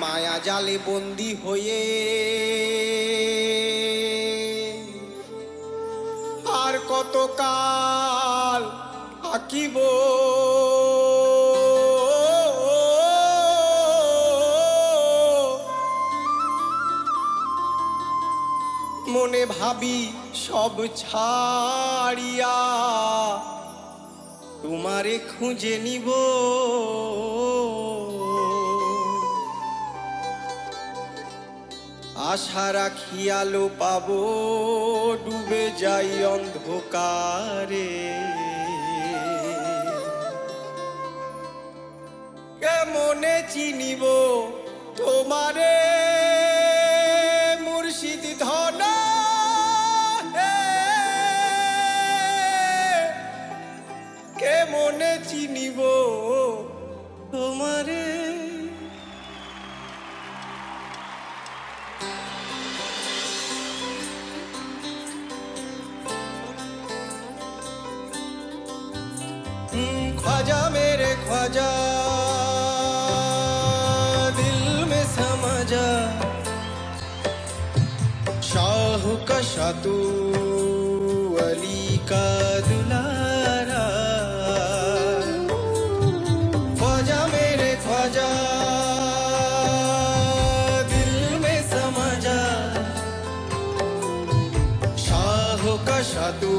মায়া জালে বন্দি হয়ে আর কত কাল থাকিব মনে ভাবি সব ছাড়িয়া তোমারে খুঁজে নিব। আশা রাখিয়ালো পাবো ডুবে যাই অন্ধকারে কেমনে চিনিব তোমারে মুর্শিদ ধন। কেমনে চিনিব ख्वाजा, मेरे ख्वाजा। दिल में समझा शाह का शातू, अली का दुलारा। ख्वाजा, मेरे ख्वाजा। दिल में समझा शाह का शातू